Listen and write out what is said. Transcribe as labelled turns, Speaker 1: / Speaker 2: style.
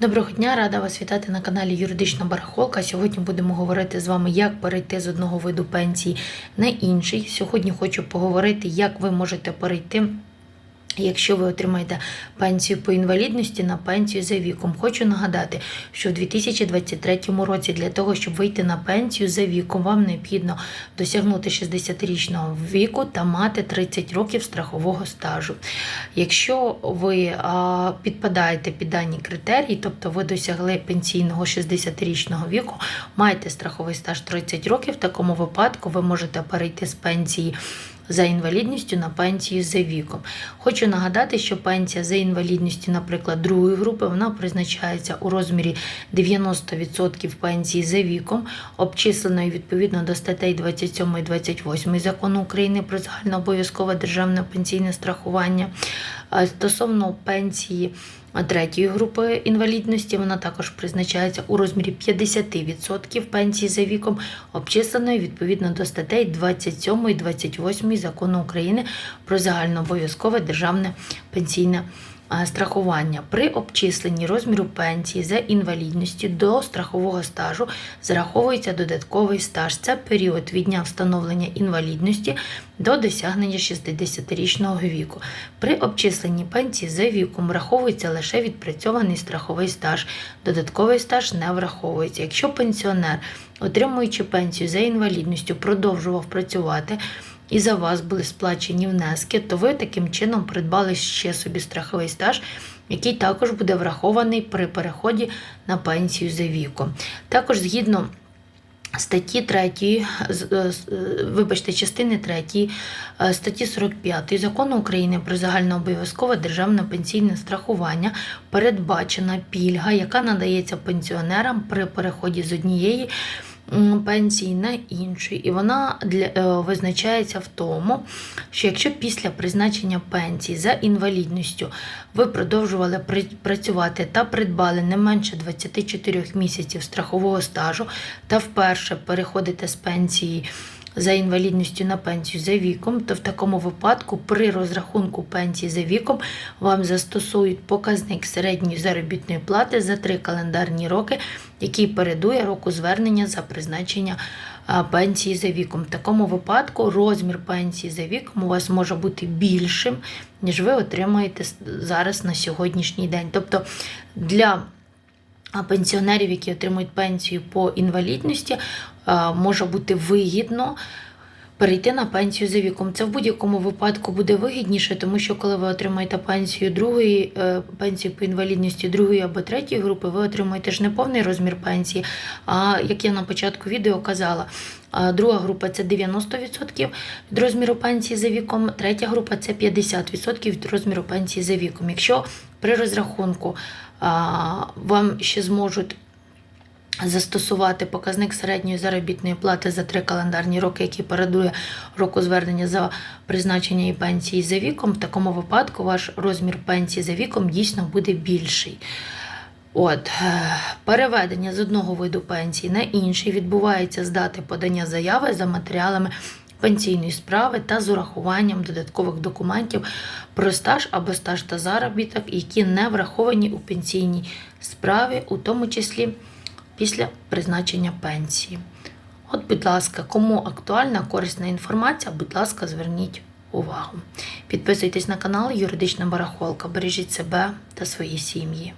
Speaker 1: Доброго дня, рада вас вітати на каналі Юридична Барахолка. Сьогодні будемо говорити з вами, як перейти з одного виду пенсії на інший. Сьогодні хочу поговорити, як ви можете перейти. Якщо ви отримаєте пенсію по інвалідності на пенсію за віком, хочу нагадати, що в 2023 році для того, щоб вийти на пенсію за віком, вам необхідно досягнути 60-річного віку та мати 30 років страхового стажу. Якщо ви підпадаєте під дані критерії, тобто ви досягли пенсійного 60-річного віку, маєте страховий стаж 30 років, в такому випадку ви можете перейти з пенсії за інвалідністю на пенсію за віком. Хочу нагадати, що пенсія за інвалідністю, наприклад, другої групи, вона призначається у розмірі 90% пенсії за віком, обчисленої відповідно до статей 27 і 28 закону України про загальнообов'язкове державне пенсійне страхування. А Стосовно пенсії третьої групи інвалідності, вона також призначається у розмірі 50% пенсії за віком, обчисленої відповідно до статей 27 і 28 закону України про загальнообов'язкове державне пенсійне страхування. При обчисленні розміру пенсії за інвалідністю до страхового стажу зараховується додатковий стаж. Це період від дня встановлення інвалідності до досягнення 60-річного віку. При обчисленні пенсії за віком враховується лише відпрацьований страховий стаж. Додатковий стаж не враховується. Якщо пенсіонер, отримуючи пенсію за інвалідністю, продовжував працювати. І за вас були сплачені внески, то ви таким чином придбали ще собі страховий стаж, який також буде врахований при переході на пенсію за віком. Також згідно статті 3, з- е, е, вибачте, частини 3 е, статті 45 закону України про загальнообов'язкове державне пенсійне страхування передбачена пільга, яка надається пенсіонерам при переході з однієї пенсії на інший. І вона для, е, визначається в тому, що якщо після призначення пенсії за інвалідністю ви продовжували працювати та придбали не менше 24 місяців страхового стажу та вперше переходите з пенсії за інвалідністю на пенсію за віком, то в такому випадку при розрахунку пенсії за віком вам застосують показник середньої заробітної плати за три календарні роки, який передує року звернення за призначення пенсії за віком. В такому випадку розмір пенсії за віком у вас може бути більшим, ніж ви отримаєте зараз на сьогоднішній день. Тобто для пенсіонерів, які отримують пенсію по інвалідності, е, може бути вигідно перейти на пенсію за віком. Це в будь-якому випадку буде вигідніше, тому що коли ви отримаєте пенсію другої, е, пенсію по інвалідності другої або третьої групи, ви отримуєте ж не повний розмір пенсії. А як я на початку відео казала, Друга група це 90% від розміру пенсії за віком, третя група це 50% від розміру пенсії за віком. Якщо при розрахунку вам ще зможуть застосувати показник середньої заробітної плати за три календарні роки, який передує року звернення за призначення і пенсії за віком, в такому випадку ваш розмір пенсії за віком дійсно буде більший. От, е, переведення з одного виду пенсії на інший відбувається з дати подання заяви за матеріалами пенсійної справи та з урахуванням додаткових документів про стаж або стаж та заробіток, які не враховані у пенсійній справі, у тому числі після призначення пенсії. От, будь ласка, кому актуальна корисна інформація, будь ласка, зверніть увагу. Підписуйтесь на канал Юридична Барахолка. Бережіть себе та свої сім'ї.